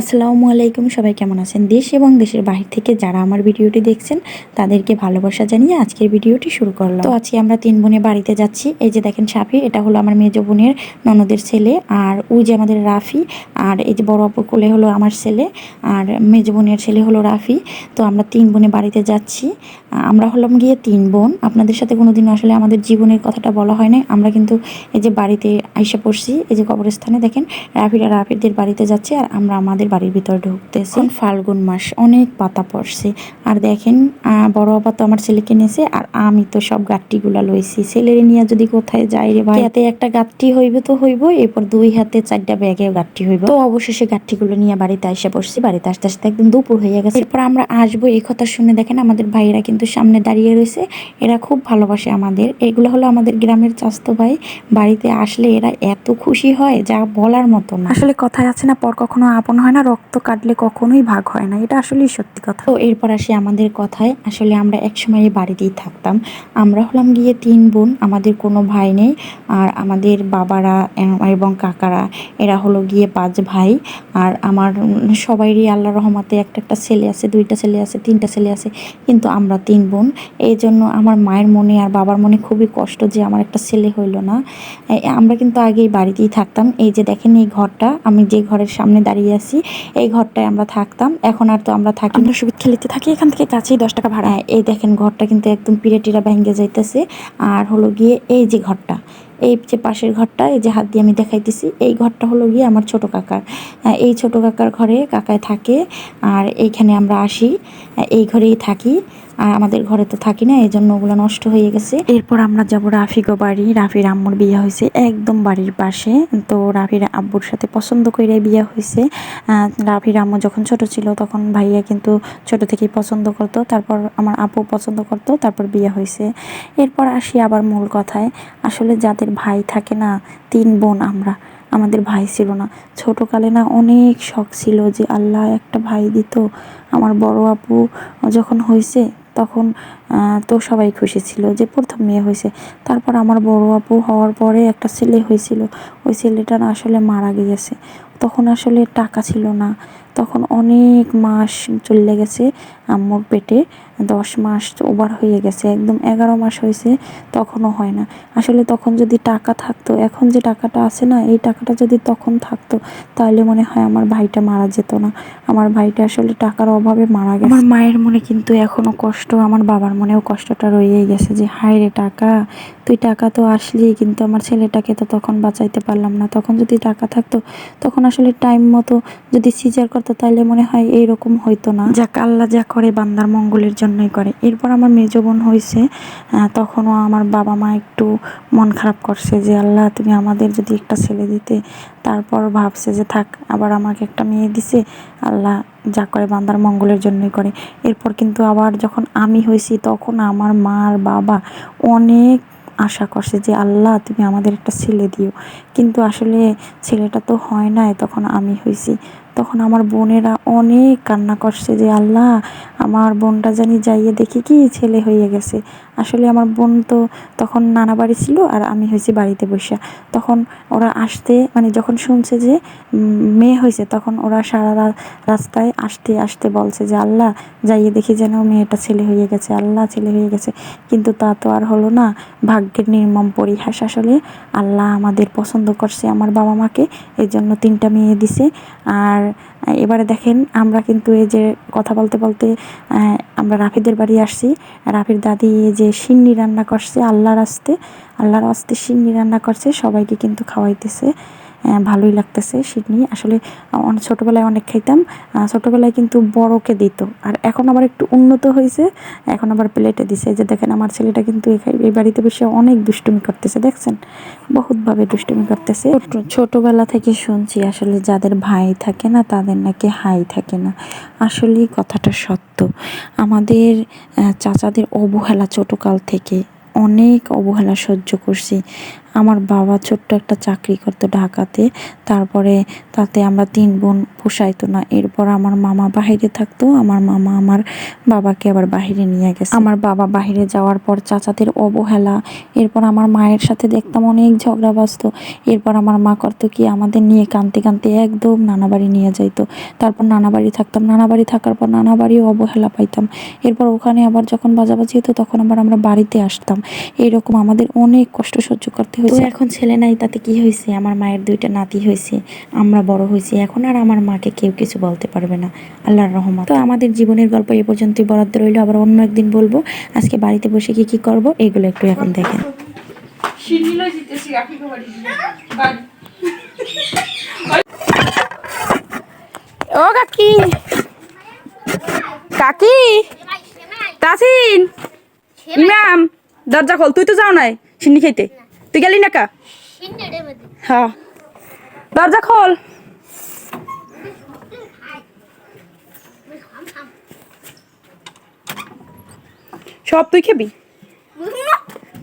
আসসালামু আলাইকুম, সবাই কেমন আছেন? দেশ এবং দেশের বাহির থেকে যারা আমার ভিডিওটি দেখছেন, তাদেরকে ভালোবাসা জানিয়ে আজকের ভিডিওটি শুরু করলাম। তো আজকে আমরা তিন বোনে বাড়িতে যাচ্ছি। এই যে দেখেন সাফি, এটা হলো আমার মেজ বোনের ননদের ছেলে আর ওই যে আমাদের রাফি আর এই যে বড় অপর কোলে হলো আমার ছেলে আর মেজ বোনের ছেলে হলো রাফি। তো আমরা তিন বোনে বাড়িতে যাচ্ছি। আমরা হলাম গিয়ে তিন বোন। আপনাদের সাথে কোনোদিন আসলে আমাদের জীবনের কথাটা বলা হয় না আমরা কিন্তু এই যে বাড়িতে আইসা পড়ছি। এই যে কবরস্থানে দেখেন, রাফিরা রাফিদের বাড়িতে যাচ্ছে আর আমরা আমাদের বাড়ির ভিতরে ঢুকতেছে। ফাল্গুন মাস অনেক পাতা পড়ছে। আর দেখেন আহ, বড় আপা তো আমার ছেলেকে নিয়েছে আর আমি তো সব গাট্টিগুলা লইছি। ছেলের নিয়ে যদি কোথায় যাই রে ভাই? হাতে একটা গাট্টি হইবে তো হইব এরপর দুই হাতে চারটা ব্যাগে গাট্টি হইব। তো অবশেষে গাট্টিগুলো নিয়ে বাড়িতে এসে পড়ছি। বাড়িতে আসতে আসতে একদম দুপুর হয়ে গেছে। এরপর আমরা আসব এই কথা শুনে দেখেন আমাদের ভাইয়েরা কিন্তু সামনে দাঁড়িয়ে রয়েছে এরা খুব ভালোবাসে আমাদের। এগুলো হলো আমাদের গ্রামের চাস্তো ভাই। বাড়িতে আসলে এরা এত খুশি হয় যা বলার মতো না। আসলে কথায় আছে না পর কখনো আপন হয় না। রক্ত কাটলে কখনোই ভাগ হয় না। এটা আসলেই সত্যি কথা। তো এরপর আসি আমাদের কথায়। আসলে আমরা একসময় এই বাড়িতেই থাকতাম। আমরা হলাম গিয়ে তিন বোন, আমাদের কোনো ভাই নেই। আর আমাদের বাবারা এবং কাকারা, এরা হলো গিয়ে পাঁচ ভাই। আর আমার সবাইরই আল্লাহ রহমাতে একটা একটা ছেলে আছে, দুইটা ছেলে আছে, তিনটা ছেলে আছে। কিন্তু আমরা তিন বোন। এই জন্য আমার মায়ের মনে আর বাবার মনে খুবই কষ্ট যে আমার একটা ছেলে হইল না। আমরা কিন্তু আগেই বাড়িতেই থাকতাম। এই যে দেখেন এই ঘরটা, আমি যে ঘরের সামনে দাঁড়িয়ে আছি এই ঘরটায় আমরা থাকতাম। এখন আর তো আমরা থাকি আমরা সুবিধ খেলিতে থাকি এখান থেকে কাছেই দশ টাকা ভাড়া। হ্যাঁ, এই দেখেন ঘরটা কিন্তু একদম পিড়ে টিরা ভেঙে যাইতেছে। আর হলো গিয়ে এই যে ঘরটা এই যে পাশের ঘরটা, এই যে হাত দিয়ে আমি দেখাইতেছি, এই ঘরটা হলো গিয়ে আমার ছোট কাকার। এই ছোট কাকার ঘরে কাকায় থাকে, আর এইখানে আমরা আসি এই ঘরেই থাকি, আর আমাদের ঘরে তো থাকি না, এই জন্য ওগুলো নষ্ট হয়ে গেছে। এরপর আমরা যাব রাফিগো বাড়ি, রাফির আম্মুর বিয়ে হয়েছে, একদম বাড়ির পাশে। তো রাফির আব্বুর সাথে পছন্দ করে বিয়ে হয়েছে। রাফির আম্মু যখন ছোট ছিল, তখন ভাইয়া কিন্তু ছোট থেকেই পছন্দ করতো, তারপর আমার আপু পছন্দ করতো, তারপর বিয়ে হয়েছে। এরপর আসি আবার মূল কথায়। আসলে যাদের ভাই থাকে না, তিন বোন আমরা, আমাদের ভাই ছিল না। ছোটোকালে না অনেক শখ ছিল যে আল্লাহ একটা ভাই দিত। আমার বড় আপু যখন হয়েছে তখন তো সবাই খুশি ছিল যে প্রথম মেয়ে হয়েছে তারপর আমার বড় আপু হওয়ার পরে একটা ছেলে হয়েছিল ওই ছেলেটা না আসলে মারা গিয়েছে। তখন আসলে টাকা ছিল না। তখন অনেক মাস চলে গেছে। আম্মুর পেটে দশ মাস ওভার হয়ে গেছে একদম এগারো মাস হয়েছে তখনও হয় না। আসলে তখন যদি টাকা থাকতো এখন যে টাকাটা আছে না এই টাকাটা যদি তখন থাকতো তাহলে মনে হয় আমার ভাইটা মারা যেত না। আমার ভাইটা আসলে টাকার অভাবে মারা গেছে। আমার মায়ের মনে কিন্তু এখনও কষ্ট আমার বাবার মনেও কষ্টটা রয়েই গেছে যে হায় রে টাকা তুই টাকা তো আসলি কিন্তু আমার ছেলেটাকে তো তখন বাঁচাইতে পারলাম না। তখন যদি টাকা থাকতো তখন আসলে টাইম মতো যদি সিজার করতো তাহলে মনে হয় এইরকম হইতো না। যাক আল্লাহ যা করে, বান্দার মঙ্গলের জন্যই করে। এরপর আমার মেজ বোন হয়েছে তখনও আমার বাবা মা একটু মন খারাপ করছে যে, আল্লাহ, তুমি আমাদের যদি একটা ছেলে দিতে। তারপর ভাবছে যে, থাক, আবার আমাকে একটা মেয়ে দিছে। আল্লাহ যা করে, বান্দার মঙ্গলের জন্যই করে। এরপর কিন্তু আবার যখন আমি হয়েছি তখন আমার মা আর বাবা অনেক আশা করছে যে, আল্লাহ, তুমি আমাদের একটা ছেলে দিও। কিন্তু আসলে ছেলেটা তো হয় নাই, তখন আমি হয়েছি তখন আমার বোনেরা অনেক কান্না করছে যে, আল্লাহ, আমার বোনটা জানি যাইয়ে দেখি কি ছেলে হয়ে গেছে। আসলে আমার বোন তো তখন নানা বাড়ি ছিল আর আমি হয়েছি বাড়িতে বসে তখন ওরা আসতে মানে যখন শুনছে যে মেয়ে হয়েছে তখন ওরা সারা রাস্তায় আসতে আসতে বলছে যে, আল্লাহ, যাইয়ে দেখি যেন মেয়েটা ছেলে হয়ে গেছে, আল্লাহ ছেলে হয়ে গেছে। কিন্তু তা তো আর হলো না, ভাগ্যের নির্মম পরিহাস। আসলে আল্লাহ আমাদের পছন্দ করছে আমার বাবা মাকে এই জন্য তিনটা মেয়ে দিছে। আর এবারে দেখেন, আমরা কিন্তু এই যে কথা বলতে বলতে আমরা রাফিদের বাড়ি আসছি। রাফির দাদি এই যে সিন্নি রান্না করছে আল্লাহর আস্তে আল্লাহর আস্তে সিন্নি রান্না করছে, সবাইকে কিন্তু খাওয়াইতেছে। ভালোই লাগতেছে সিন্নি আসলে অনেক ছোটোবেলায় অনেক খাইতাম ছোটোবেলায় কিন্তু বড়কে দিত। আর এখন আবার একটু উন্নত হয়েছে এখন আবার প্লেটে দিছে। যে দেখেন, আমার ছেলেটা কিন্তু এই বাড়িতে বসে অনেক দুষ্টুমি করতেছে, দেখছেন? বহুতভাবে দুষ্টুমি করতেছে। ছোটোবেলা থেকে শুনছি আসলে যাদের ভাই থাকে না, তাদের নাকি হাই থাকে না। আসলেই কথাটা সত্য। আমাদের চাচাদের অবহেলা ছোটোকাল থেকে অনেক অবহেলা সহ্য করছি। আমার বাবা ছোট্ট একটা চাকরি করতো ঢাকাতে। তারপরে তাতে আমরা তিন বোন পোষাইতো না। এরপর আমার মামা বাহিরে থাকতো। আমার মামা আমার বাবাকে আবার বাহিরে নিয়ে গেছে। আমার বাবা বাহিরে যাওয়ার পর চাচাদের অবহেলা। এরপর আমার মায়ের সাথে দেখতাম অনেক ঝগড়া বাজতো। এরপর আমার মা করতো কি, আমাদের নিয়ে কানতে কানতে একদম নানা বাড়ি নিয়ে যাইতো। তারপর নানা বাড়ি থাকতাম। নানা বাড়ি থাকার পর নানা বাড়িও অবহেলা পাইতাম। এরপর ওখানে আবার যখন বাজাবাজি হতো তখন আবার আমরা বাড়িতে আসতাম। এরকম আমাদের অনেক কষ্ট সহ্য করতে হয়েছে। এখন ছেলে নাই তাতে কি হয়েছে? আমার মায়ের দুইটা নাতি হয়েছে আমরা বড় হয়েছি এখন আর আমার মাকে কেউ কিছু বলতে পারবে না। আল্লাহর রহমত। তো আমাদের জীবনের গল্প এ পর্যন্তই বরাদ্দ রইল আবার অন্য একদিন বলব। আজকে বাড়িতে বসে কি কি করব এগুলো একটু এখন দেখেন। ও কাকি। কাকি? তাসিন? ইমাম দরজা খোল তুই তো যাও নাই সিন্নি খাইতে তুই গেলি না হ্যাঁ। দরজা খোল। সব তুই খাবি?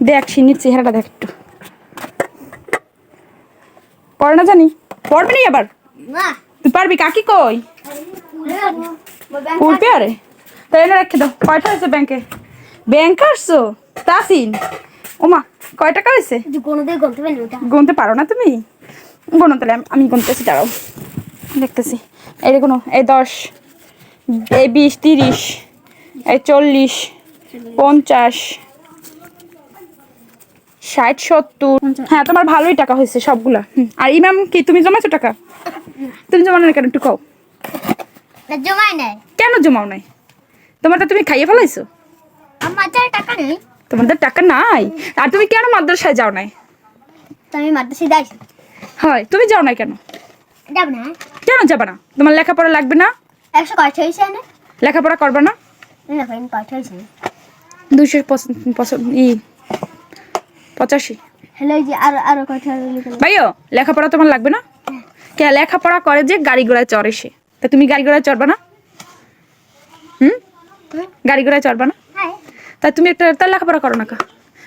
দেখ সিন্নির চেহারাটা দেখ একটু। পড়ে না জানি? পড়বি নি আবার? তুই পারবি? কাকি কই? পড়বি আরে। তাই এনে রেখে দাও। কয়টা হয়েছে ব্যাংকে? ব্যাংক আসছো? তাসিন? ওমা কয় টাকা হয়েছে? গুনতে পারো না তুমি? গুনো তাহলে আমি- গুনতেছি দাঁড়াও। দেখতেছি। এই দেখুন এই দশ এই বিশ তিরিশ এই চল্লিশ পঞ্চাশ ষাট সত্তর। হ্যাঁ তোমার ভালোই টাকা হয়েছে সবগুলা। আর ইমাম কি তুমি জমাইছো টাকা? তুমি জমানো না কেন একটু কও। না জমাই নাই। কেন জমাও নাই? তোমারটা তুমি খাইয়ে ফেলাইছো? আমার টাকা নেই। তোমাদের টাকা নাই? আর তুমি কেন মাদ্রাসায় যাও নাই? তো আমি মাদ্রাসে যাই হয় তুমি যাও নাই কেন? যাব না। কেন যাবে না? তোমার লেখাপড়া লাগবে না? একশো কয়টা হয়েছে না লেখাপড়া করবে না? না কয়টা হয়েছে ই পঁচাশি। হ্যালো এই যে আরও আরও কয়টা ভাইও লেখাপড়া তোমার লাগবে না? কে লেখাপড়া করে যে গাড়ি ঘোড়ায় চড়ে সে। তা তুমি গাড়ি ঘোড়ায় চড়বে না? হুম? হুম। গাড়ি ঘোড়ায় চড়বে না? হাই তা তুমি একটা তার লেখাপড়া করো না কা।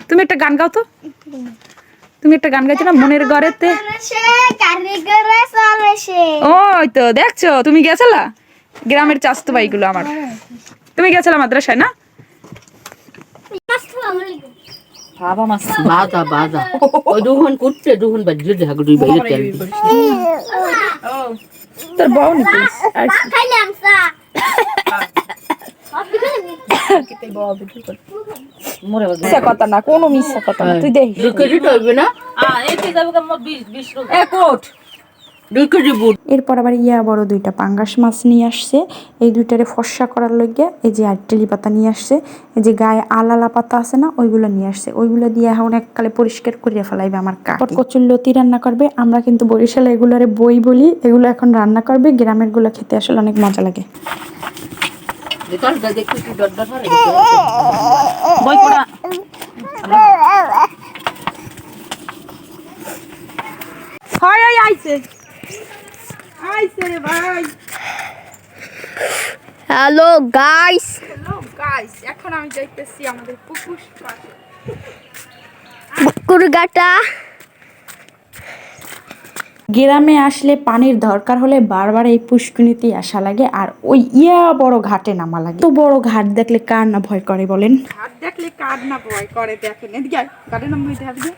তুমি একটা গান গাও তো। তুমি একটা গান গাইছো না মনের ঘরেতে ওই তো দেখছ? তুমি গেছিলা? গ্রামের চাস্তো ভাইগুলো আমার। তুমি গেছিলা মাদ্রাসায় না? দুই বাইরে তেল তোর বউ নাকি? খাইলাম সা মিথ্যা কথা না কোনো মিথ্যা কথা না তুই দেখ। দুই কেজি টইবে না? এ কোট দুই কেজি বুট। এরপর আবার ইয়া বড় দুইটা পাঙ্গাস মাছ নিয়ে আসছে। এই দুইটারে ফর্সা করার লগে এই যে আটটেলি পাতা নিয়ে আসছে। এই যে গায়ে আলালা পাতা আছে না ওইগুলো নিয়ে আসছে। ওইগুলো দিয়ে এখন এককালে পরিষ্কার করিয়া ফেলাইবে আমার কাকি। কচুর লতি রান্না করবে। আমরা কিন্তু বরিশালে এগুলারে বই বলি এগুলো এখন রান্না করবে। গ্রামেরগুলো খেতে আসলে অনেক মজা লাগে। দেখাল দেখি কি ডট ডট হয় বই পড়া। হয় হয় আইছে। আইছে রে ভাই। হ্যালো গাইস হ্যালো গাইস এখন আমি যাইতেছি আমাদের পুকুর পাড়ে। কুরগাটা গ্রামে আসলে পানির দরকার হলে বারবার এই পুষ্কুনিতেই আসা লাগে আর ওই ইয়া বড় ঘাটে নামা লাগে। তো বড় ঘাট দেখলে কার না ভয় করে বলেন? ঘাট দেখলে কার না ভয় করে? দেখেন এদিকে আয়, ঘাটের নাম বইতে হবে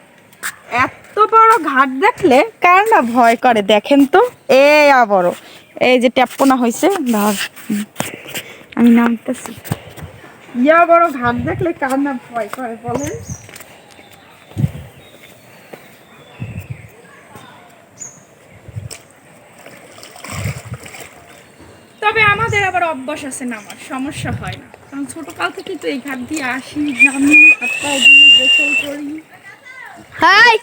এত বড় ঘাট দেখলে কার না ভয় করে? দেখেন তো এ বড়। এই যে ট্যাপপোনা হয়েছে ধর। আমি নামতেছি। ইয়া বড় ঘাট দেখলে কার না ভয় করে বলেন? তবে আমাদের আবার অভ্যাস আছে নামার সমস্যা হয় না। কারণ ছোটকাল থেকে তো এই ঘাট দিয়ে আসি, নামি হাত গোসল করি। হাই!